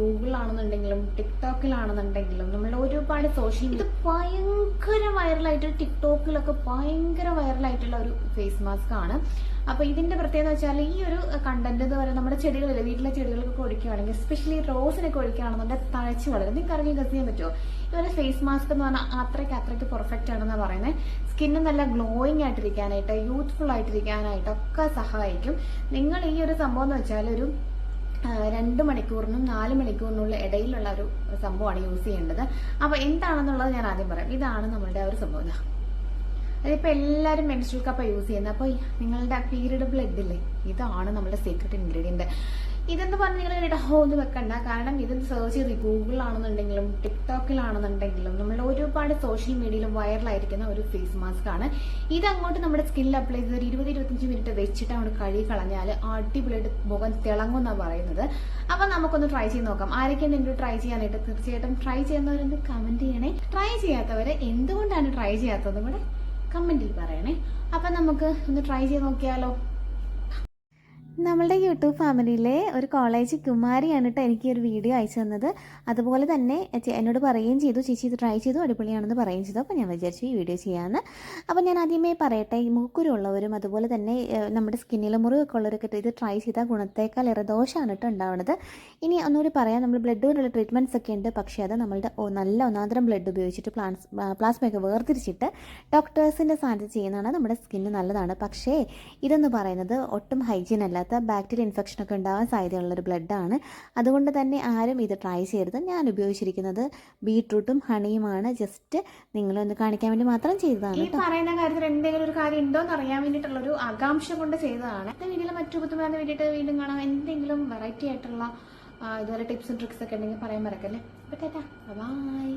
ഗൂഗിളിലാണെന്നുണ്ടെങ്കിലും ടിക്ടോക്കിലാണെന്നുണ്ടെങ്കിലും നമ്മൾ ഒരുപാട് സോഷ്യൽ ഇത് ഭയങ്കര വൈറലായിട്ട് ടിക്ടോക്കിലൊക്കെ ഭയങ്കര വൈറലായിട്ടുള്ള ഒരു ഫേസ് മാസ്ക് ആണ് അപ്പൊ ഇതിന്റെ പ്രത്യേകത വെച്ചാൽ ഈ ഒരു കണ്ടന്റ് എന്ന് പറയുന്നത് നമ്മുടെ ചെടികളിൽ വീട്ടിലെ ചെടികൾക്കൊക്കെ ഒഴിക്കുകയാണെങ്കിൽ എസ്പെഷ്യലി റോസിനൊക്കെ ഒഴിക്കുകയാണെന്നുണ്ടെങ്കിൽ തഴച്ചു വളരും. നിങ്ങൾക്ക് അറിയാൻ ഗസ് ചെയ്യാൻ പറ്റുമോ? ഇവരുടെ ഫേസ് മാസ്ക് എന്ന് പറഞ്ഞാൽ അത്രയ്ക്ക് അത്രയ്ക്ക് പെർഫെക്റ്റ് ആണെന്ന് പറയുന്നത് സ്കിന്ന് നല്ല ഗ്ലോയിങ് ആയിട്ടിരിക്കാനായിട്ട് യൂത്ത്ഫുൾ ആയിട്ടിരിക്കാനായിട്ടൊക്കെ സഹായിക്കും. നിങ്ങൾ ഈ ഒരു സംഭവം എന്ന് വെച്ചാൽ ഒരു രണ്ട് മണിക്കൂറിനും നാല് മണിക്കൂറിനുള്ള ഇടയിലുള്ള ഒരു സംഭവമാണ് യൂസ് ചെയ്യേണ്ടത്. അപ്പൊ എന്താണെന്നുള്ളത് ഞാൻ ആദ്യം പറയാം. ഇതാണ് നമ്മളുടെ ഒരു സംഭവം. ദാ. അതിപ്പോ എല്ലാവരും മെൻസ്ട്രൽ കപ്പ യൂസ് ചെയ്യുന്നത്. അപ്പൊ നിങ്ങളുടെ പീരീഡ് ബ്ലഡ് ഇല്ലേ ഇതാണ് നമ്മുടെ സീക്രട്ട് ഇൻഗ്രീഡിയന്റ് ഇതെന്ന് പറഞ്ഞ് നിങ്ങൾ കേട്ടോ ഒന്ന് വെക്കണ്ട. കാരണം ഇത് സെർച്ച് ചെയ്ത് ഗൂഗിളിലാണെന്നുണ്ടെങ്കിലും ടിക്ടോക്കിലാണെന്നുണ്ടെങ്കിലും നമ്മൾ ഒരുപാട് സോഷ്യൽ മീഡിയയിലും വൈറലായിരിക്കുന്ന ഒരു ഫേസ് മാസ്ക് ആണ്. ഇത് അങ്ങോട്ട് നമ്മുടെ സ്കിന്നിൽ അപ്ലൈ ചെയ്ത് ഒരു ഇരുപത് ഇരുപത്തഞ്ച് മിനിറ്റ് വെച്ചിട്ട് അങ്ങോട്ട് കഴുകി കളഞ്ഞാൽ അടിപൊളിയായിട്ട് മുഖം തിളങ്ങുമെന്നാണ് പറയുന്നത്. അപ്പൊ നമുക്കൊന്ന് ട്രൈ ചെയ്ത് നോക്കാം. ആരൊക്കെയാണ് എന്റെ ട്രൈ ചെയ്യാനായിട്ട് തീർച്ചയായിട്ടും ട്രൈ ചെയ്യുന്നവരൊന്ന് കമന്റ് ചെയ്യണേ. ട്രൈ ചെയ്യാത്തവര് എന്തുകൊണ്ടാണ് ട്രൈ ചെയ്യാത്തതും കൂടെ കമന്റിൽ പറയണേ. അപ്പൊ നമുക്ക് ഒന്ന് ട്രൈ ചെയ്ത് നോക്കിയാലോ? നമ്മളുടെ യൂട്യൂബ് ഫാമിലിയിലെ ഒരു കോളേജ് കുമാരിയാണ് കേട്ടോ എനിക്ക് ഒരു വീഡിയോ അയച്ചു തന്നത്. അതുപോലെ തന്നെ എന്നോട് പറയുകയും ചെയ്തു ചേച്ചി ഇത് ട്രൈ ചെയ്തു അടിപൊളിയാണെന്ന് പറയുകയും ചെയ്തു. അപ്പോൾ ഞാൻ വിചാരിച്ചു ഈ വീഡിയോ ചെയ്യാമെന്ന് അപ്പോൾ ഞാൻ ആദ്യമേ പറയട്ടെ മൂക്കുരുള്ളവരും അതുപോലെ തന്നെ നമ്മുടെ സ്കിന്നിൽ മുറിവൊക്കെ ഉള്ളവരൊക്കെ ഇത് ട്രൈ ചെയ്താൽ ഗുണത്തേക്കാൾ ഏറെ ദോഷമാണ് കേട്ടോ ഉണ്ടാവുന്നത് ഇനി ഒന്നുകൂടി പറയാം നമ്മൾ ബ്ലഡ് കൊണ്ടുള്ള ട്രീറ്റ്മെന്റ്സ് ഒക്കെ ഉണ്ട്. പക്ഷേ അത് നമ്മളുടെ നല്ല ഒന്നാന്തരം ബ്ലഡ് ഉപയോഗിച്ചിട്ട് പ്ലാൻസ് പ്ലാസ്മയൊക്കെ വേർതിരിച്ചിട്ട് ഡോക്ടേഴ്സിന്റെ സാധ്യത ചെയ്യുന്നതാണ് നമ്മുടെ സ്കിന്ന് നല്ലതാണ്. പക്ഷേ ഇതെന്ന് പറയുന്നത് ഒട്ടും ഹൈജീൻ അല്ലാത്ത ബാക്ടീരിയ ഇൻഫെക്ഷനൊക്കെ ഉണ്ടാകാൻ ഉണ്ടാവാൻ സാധ്യതയുള്ളൊരു ബ്ലഡാണ് അതുകൊണ്ട് തന്നെ ആരും ഇത് ട്രൈ ചെയ്യരുത്. ഞാൻ ഉപയോഗിച്ചിരിക്കുന്നത് ബീട്രൂട്ടും ഹണിയുമാണ് ജസ്റ്റ് നിങ്ങളൊന്ന് കാണിക്കാൻ വേണ്ടി മാത്രം ചെയ്തതാണ് ഈ പറയുന്ന കാര്യത്തിൽ എന്തെങ്കിലും ഒരു കാര്യം ഉണ്ടോ എന്ന് അറിയാൻ വേണ്ടിയിട്ടുള്ള ഒരു ആകാംക്ഷ കൊണ്ട് ചെയ്തതാണ്. വീട്ടിലെ മറ്റു പുത്തുമാരെ വേണ്ടിയിട്ട് വീണ്ടും കാണാം. എന്തെങ്കിലും വെറൈറ്റി ആയിട്ടുള്ള ഇതുപോലെ ടിപ്സും ട്രിക്സ് ഒക്കെ ഉണ്ടെങ്കിൽ പറയാൻ മറക്കല്ലേ? ബൈ